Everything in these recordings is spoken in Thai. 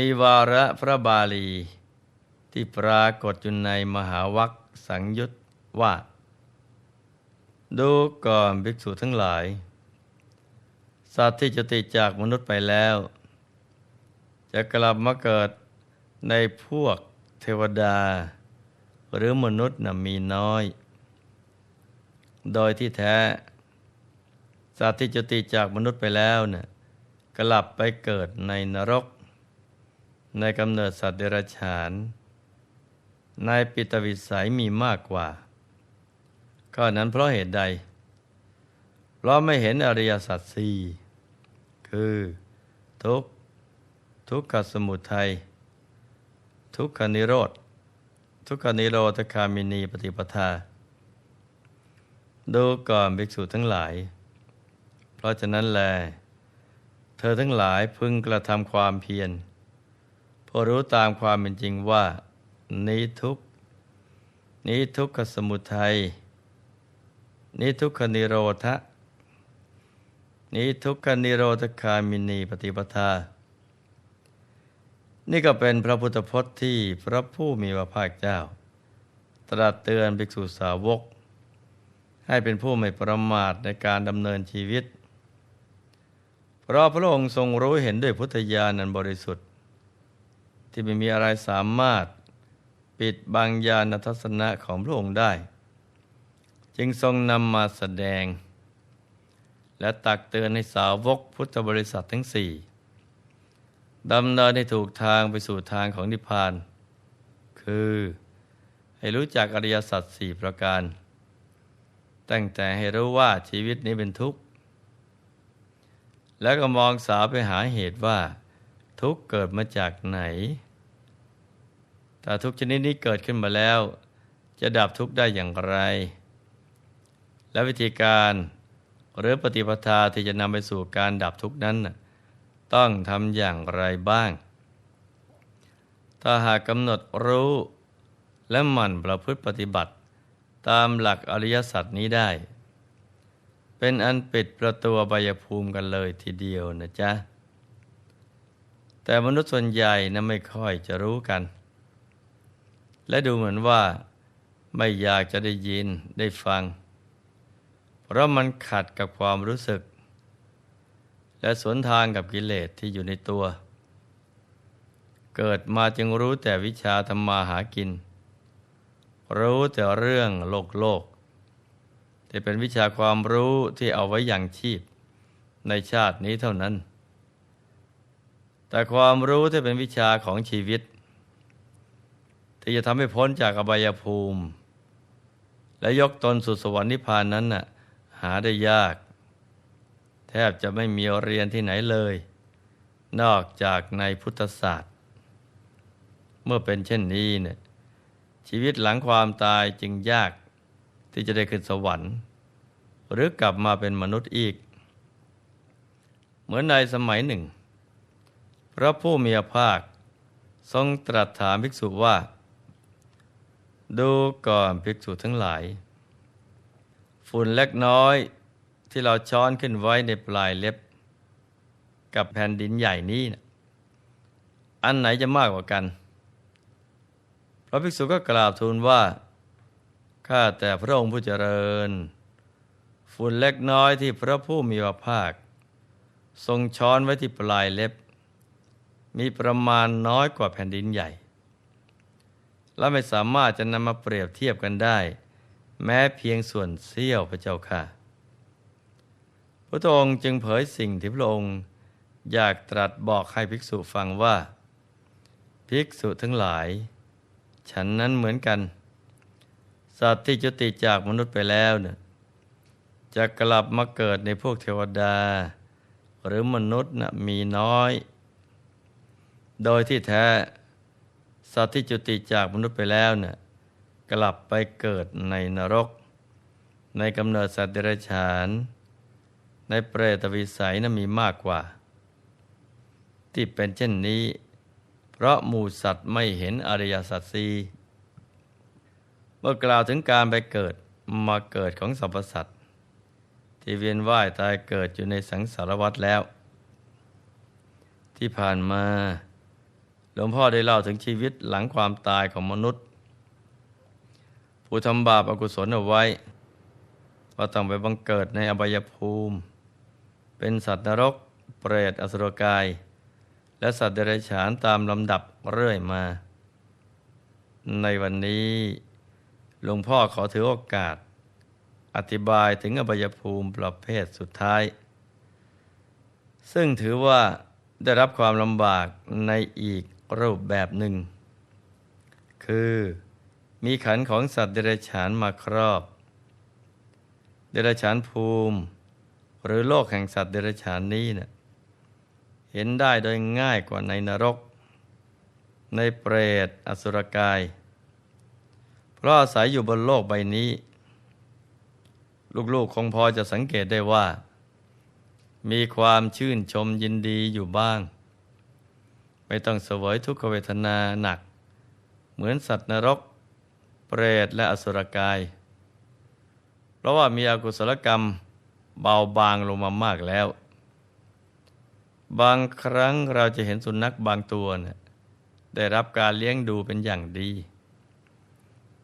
มีวาระพระบาลี ที่ปรากฏอยู่ในมหาวัคสังยุตว่า ดูก่อนภิกษุทั้งหลาย สัตว์ที่จะติจากมนุษย์ไปแล้ว จะกลับมาเกิดในพวกเทวดา หรือมนุษย์นะมีน้อย โดยที่แท้ สัตว์ที่จะติจากมนุษย์ไปแล้วเนะ่ยกลับไปเกิดในนรก ในกำเนิดสัตว์เดรัจฉาน ในปิตวิสัยมีมากกว่า ข้อนั้นเพราะเหตุใด เพราะไม่เห็นอริยสัจสี่คือ ทุกทุกขสมุทัย ทุกขนิโรธ ทุกขนิโรธคามินีปฏิปทา ดูก่อนภิกษุทั้งหลาย เพราะฉะนั้นแล เธอทั้งหลายพึงกระทำความเพียร พอรู้ตามความเป็นจริงว่า นี้ทุกนี้ทุกขสมุทัยนี้ทุกขนิโรธะนี้ทุกขนิโรธคามินีปฏิปทา นี่ก็เป็นพระพุทธพจน์ที่พระผู้มีพระภาคเจ้า ตรัสเตือนภิกษุสาวก ให้เป็นผู้ไม่ประมาทในการดำเนินชีวิต เพราะพระองค์ทรงรู้เห็นด้วยพุทธญาณนันบริสุทธิ์ ที่ไม่มีอะไรสามารถปิดบังญาณทัศนะของพระองค์ได้ จึงทรงนำมาแสดง และตักเตือนให้สาวกพุทธบริษัททั้งสี่ดำเนินให้ถูกทางไปสู่ทางของนิพพาน คือให้รู้จักอริยสัจสี่ประการ ตั้งแต่ให้รู้ว่าชีวิตนี้เป็นทุกข์ แล้วก็มองสาวไปหาเหตุว่า ทุกข์เกิดมาจากไหน แต่ทุกชนิดนี้เกิดขึ้นมาแล้ว จะดับทุกได้อย่างไร และวิธีการหรือปฏิปทาที่จะนำไปสู่การดับทุกนั้น ต้องทำอย่างไรบ้าง ถ้าหากกำหนดรู้และหมั่นประพฤติปฏิบัติ ตามหลักอริยสัจนี้ได้ เป็นอันปิดประตูบายภูมิกันเลยทีเดียวนะจ๊ะ แต่มนุษย์ส่วนใหญ่นะไม่ค่อยจะรู้กัน และดูเหมือนว่าไม่อยากจะได้ยินได้ฟัง เพราะมันขัดกับความรู้สึก และสวนทางกับกิเลสที่อยู่ในตัว เกิดมาจึงรู้แต่วิชาธรรมาหากิน รู้แต่เรื่องโลกโลกที่เป็นวิชาความรู้ที่เอาไว้อย่างชีพ ในชาตินี้เท่านั้น แต่ความรู้ที่เป็นวิชาของชีวิต ที่จะทำให้พ้นจากอบายภูมิ และยกตนสู่สวรรค์นิพพานนั้นน่ะหาได้ยาก แทบจะไม่มีเรียนที่ไหนเลย นอกจากในพุทธศาสตร์ เมื่อเป็นเช่นนี้เนี่ยชีวิตหลังความตายจึงยากที่จะได้ขึ้นสวรรค์ หรือกลับมาเป็นมนุษย์อีก เหมือนในสมัยหนึ่ง พระผู้มีพระภาคทรงตรัสถามภิกษุว่า ดูก่อนภิกษุทั้งหลาย ฝุ่นเล็กน้อยที่เราช้อนขึ้นไว้ในปลายเล็บ กับแผ่นดินใหญ่นี้นะอันไหนจะมากกว่ากันพระภิกษุก็กราบทูลว่าข้าแต่พระองค์ผู้เจริญ ฝุ่นเล็กน้อยที่พระผู้มีพระภาค ทรงช้อนไว้ที่ปลายเล็บ มีประมาณน้อยกว่าแผ่นดินใหญ่ และไม่สามารถจะนำมาเปรียบเทียบกันได้ แม้เพียงส่วนเสี้ยวพระเจ้าค่ะ พระองค์จึงเผยสิ่งที่พระองค์อยากตรัสบอกให้ภิกษุฟังว่า ภิกษุทั้งหลาย ฉันนั้นเหมือนกัน สัตว์ที่จุติจากมนุษย์ไปแล้วเนี่ยจะกลับมาเกิดในพวกเทวดา หรือมนุษย์นะมีน้อย โดยที่แท้ สัตว์ที่จุติจากมนุษย์ไปแล้วเนี่ยกลับไปเกิดในนรก ในกำเนิดสัตว์เดรัจฉาน ในเปรตวิสัยนะั้นมีมากกว่า ที่เป็นเช่นนี้ เพราะหมูสัตว์ไม่เห็นอริยสัจสีเมื่อกล่าวถึงการไปเกิดมาเกิดของสรรพสัตว์ที่เวียนว่ายตายเกิดอยู่ในสังสารวัฏแล้ว ที่ผ่านมา หลวงพ่อได้เล่าถึงชีวิตหลังความตายของมนุษย์ ผู้ทำบาปอากุศลเอาไว้ว่าต้องไปบังเกิดในอบายภูมิ เป็นสัตว์นรก เปรตอสุรกาย และสัตว์เดรัจฉานตามลำดับเรื่อยมา ในวันนี้หลวงพ่อขอถือโอกาส อธิบายถึงอบายภูมิประเภทสุดท้าย ซึ่งถือว่าได้รับความลำบากในอีก รูปแบบหนึ่ง คือมีขันของสัตว์เดรัจฉานมาครอบ เดรัจฉานภูมิ หรือโลกแห่งสัตว์เดรัจฉานนี้เนะี่ยเห็นได้โดยง่ายกว่าในนรก ในเปรตอสุรกาย เพราะอาศัยอยู่บนโลกใบนี้ ลูกๆคงพอจะสังเกตได้ว่า มีความชื่นชมยินดีอยู่บ้าง ไม่ต้องเสวยทุกขเวทนาหนัก เหมือนสัตว์นรก เปรตและอสุรกาย เพราะว่ามีอกุศลกรรมเบาบางลงมามากแล้ว บางครั้งเราจะเห็นสุนัขบางตัวเนี่ยได้รับการเลี้ยงดูเป็นอย่างดี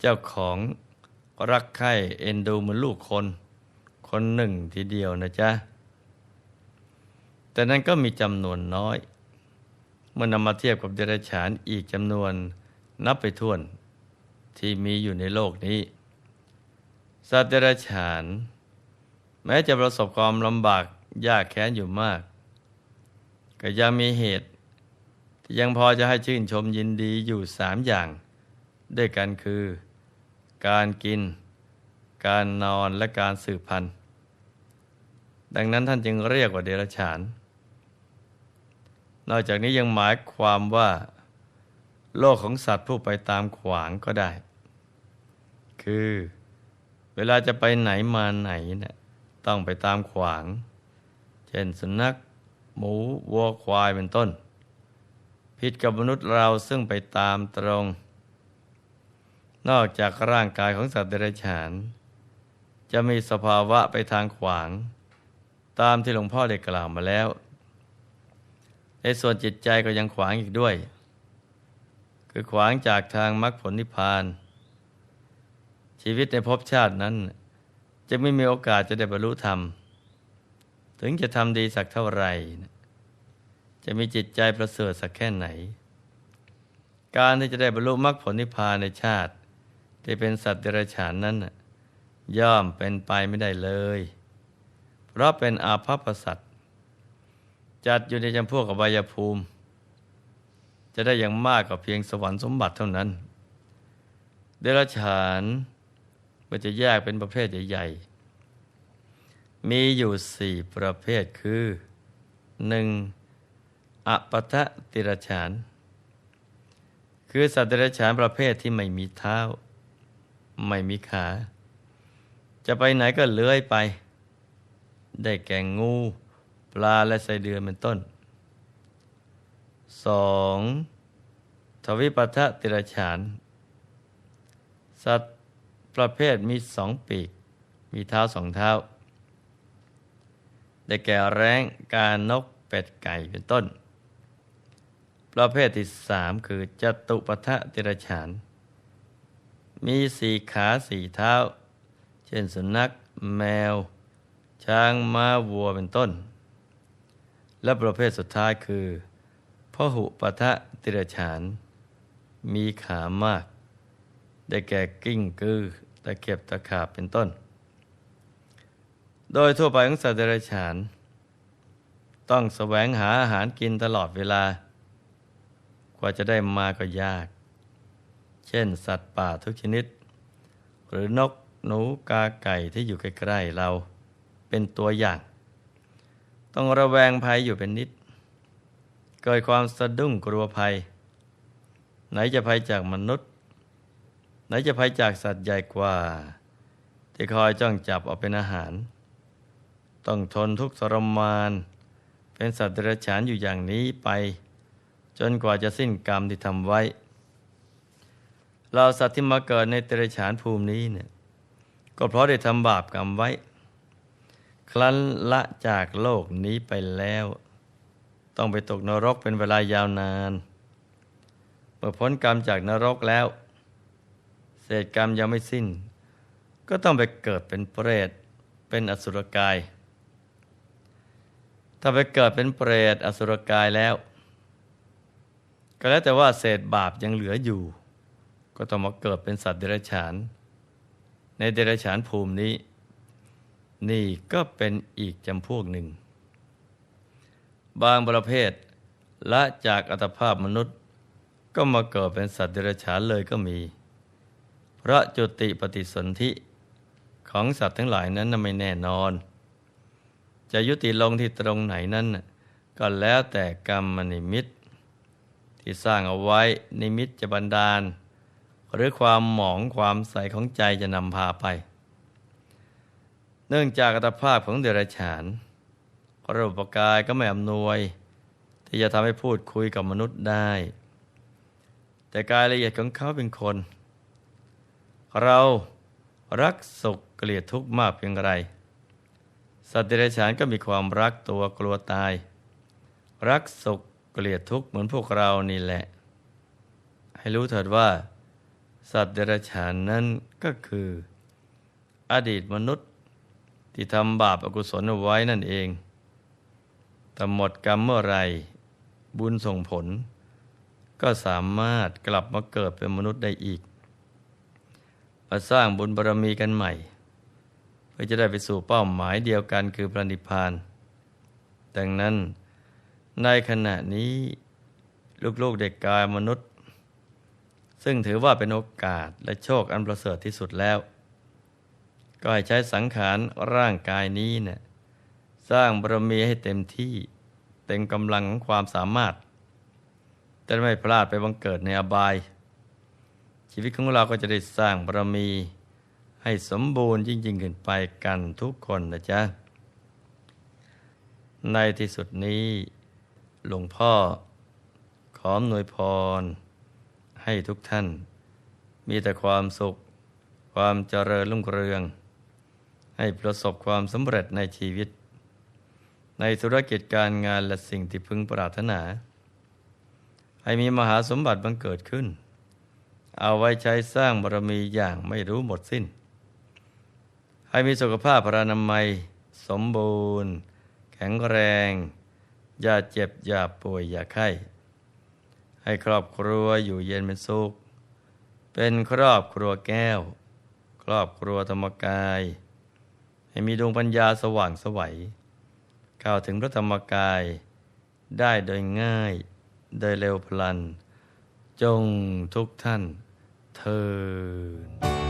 เจ้าของรักใคร่เอ็นดูเหมือนลูกคน คนหนึ่งทีเดียวนะจ๊ะ แต่นั้นก็มีจำนวนน้อย เมื่อนำมาเทียบกับเดรัจฉานอีกจำนวนนับไปถ้วนที่มีอยู่ในโลกนี้ สัตว์เดรัจฉาน แม้จะประสบความลำบากยากแค้นอยู่มาก ก็ยังมีเหตุ ที่ยังพอจะให้ชื่นชมยินดีอยู่สามอย่าง ด้วยกันคือ การกิน การนอนและการสืบพันธุ์ ดังนั้นท่านจึงเรียกว่าเดรัจฉาน นอกจากนี้ยังหมายความว่า โลกของสัตว์ผู้ไปตามขวางก็ได้ คือเวลาจะไปไหนมาไหนเนะี่ยต้องไปตามขวาง เช่นสุนัข หมูวัวควายเป็นต้น ผิดกับมนุษย์เราซึ่งไปตามตรง นอกจากร่างกายของสัตว์เดรัจฉาน จะมีสภาวะไปทางขวาง ตามที่หลวงพ่อได้กล่าวมาแล้ว ในส่วนจิตใจก็ยังขวางอีกด้วย คือขวางจากทางมรรคผลนิพพาน ชีวิตในภพชาตินั้น จะไม่มีโอกาสจะได้บรรลุธรรม ถึงจะทำดีสักเท่าไหร่ จะมีจิตใจประเสริฐสักแค่ไหน การที่จะได้บรรลุมรรคผลนิพพานในชาติ ที่เป็นสัตว์เดรัจฉานนั้นย่อมเป็นไปไม่ได้เลย เพราะเป็นอาภัพสัตว จัดอยู่ในจำพวกอบายภูมิ จะได้อย่างมากกว่าเพียงสวรรค์สมบัติเท่านั้น เดรัจฉานก็จะแยกเป็นประเภทใหญ่ๆ มีอยู่สี่ประเภทคือหนึ่งอปทะติรฉาน คือสัตว์เดรัจฉานประเภทที่ไม่มีเท้า ไม่มีขา จะไปไหนก็เลื้อยไป ได้แก่งู ปลาและไสเดือนเป็นต้นสองทวิปัทะติรฉาน สัตว์ประเภทมีสองปีก มีเท้าสองเท้า ได้แก่แร้งการนกเป็ดไก่เป็นต้น ประเภทที่สามคือจตุปัทะติรฉาน มีสี่ขาสี่เท้า เช่นสุนัข แมว ช้างม้าวัวเป็นต้น และประเภทสุดท้ายคือพหุปะทะติรฉาน มีขามาก ได้แก่กิ้งกือตะเก็บตะขาบเป็นต้น โดยทั่วไปของสัตว์เดรัจฉาน ต้องแสวงหาอาหารกินตลอดเวลา กว่าจะได้มาก็ยาก เช่น สัตว์ป่าทุกชนิด หรือนกหนูกาไก่ที่อยู่ใกล้ๆเราเป็นตัวอย่าง ต้องระแวงภัยอยู่เป็นนิด เกิดความสะดุ้งกลัวภัย ไหนจะภัยจากมนุษย์ ไหนจะภัยจากสัตว์ใหญ่กว่า ที่คอยจ้องจับเอาเป็นอาหาร ต้องทนทุกข์ทรมาน เป็นสัตว์เดรัจฉานอยู่อย่างนี้ไป จนกว่าจะสิ้นกรรมที่ทำไว้ เราสัตว์ที่มาเกิดในเดรัจฉานภูมินี้เนี่ยก็เพราะได้ทำบาปกรรมไว้ ครั้นละจากโลกนี้ไปแล้ว ต้องไปตกนรกเป็นเวลายาวนาน เมื่อพ้นกรรมจากนรกแล้ว เศษกรรมยังไม่สิ้น ก็ต้องไปเกิดเป็นเปรต เป็นอสุรกาย ถ้าไปเกิดเป็นเปรตอสุรกายแล้ว ก็แล้วแต่ว่าเศษบาปยังเหลืออยู่ ก็ต้องมาเกิดเป็นสัตว์เดรัจฉาน ในเดรัจฉานภูมินี้ นี่ก็เป็นอีกจำพวกหนึ่ง บางประเภทละจากอัตภาพมนุษย์ ก็มาเกิดเป็นสัตว์เดรัจฉานเลยก็มี เพราะจุติปฏิสนธิของสัตว์ทั้งหลายนั้นไม่แน่นอน จะยุติลงที่ตรงไหนนั้น ก็แล้วแต่กรรมนิมิต ที่สร้างเอาไว้นิมิตจะบันดาล หรือความหมองความใสของใจจะนำพาไป เนื่องจากอัตภาพของเดรัจฉานระบบกายก็ไม่อำนวย ที่จะทำให้พูดคุยกับมนุษย์ได้ แต่กายละเอียดของเขาเป็นคน เรารักสุขเกลียดทุกข์มากเพียงไร สัตว์เดรัจฉานก็มีความรักตัวกลัวตาย รักสุขเกลียดทุกข์เหมือนพวกเรานี่แหละ ให้รู้เถิดว่า สัตว์เดรัจฉานนั้นก็คือ อดีตมนุษย์ ที่ทำบาปอากุศลเอาไว้นั่นเองแต่หมดกรรมเมื่อไรบุญส่งผล ก็สามารถกลับมาเกิดเป็นมนุษย์ได้อีก มาสร้างบุญบารมีกันใหม่ เพื่อจะได้ไปสู่เป้าหมายเดียวกันคือพระนิพพาน ดังนั้นในขณะนี้ลูกๆเด็กกายมนุษย์ ซึ่งถือว่าเป็นโอกาสและโชคอันประเสริฐที่สุดแล้ว ก็ให้ใช้สังขารร่างกายนี้เนะ่ยสร้างบารมีให้เต็มที่เต็มกำลังของความสามารถ จะไม่พลาดไปบังเกิดในอบาย ชีวิตของเราก็จะได้สร้างบารมีให้สมบูรณ์ยิ่งยิ่งขึ้นไปกันทุกคนนะจ๊ะ ในที่สุดนี้หลวงพ่อ ขออำนวยพร ให้ทุกท่าน มีแต่ความสุข ความเจริญรุ่งเรือง ให้ประสบความสำเร็จในชีวิต ในธุรกิจการงานและสิ่งที่พึงปรารถนา ให้มีมหาสมบัติบังเกิดขึ้น เอาไว้ใช้สร้างบารมีอย่างไม่รู้หมดสิ้น ให้มีสุขภาพพรานามัย สมบูรณ์ แข็งแรง อย่าเจ็บ อย่าป่วย อย่าไข้ ให้ครอบครัวอยู่เย็นเป็นสุข เป็นครอบครัวแก้ว ครอบครัวธรรมกาย ให้มีดวงปัญญาสว่างสวัยเข้าถึงพระธรรมกายได้โดยง่ายโดยเร็วพลัน จงทุกท่านเทิน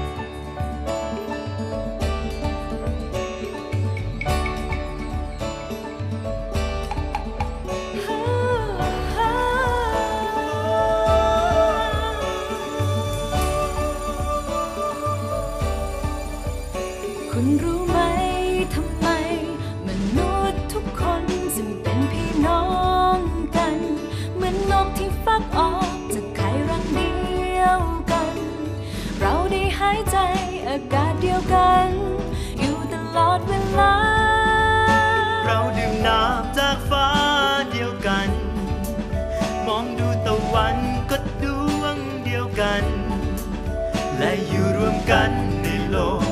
็ดวงเดียวกัน และอยู่รวมกันในโลก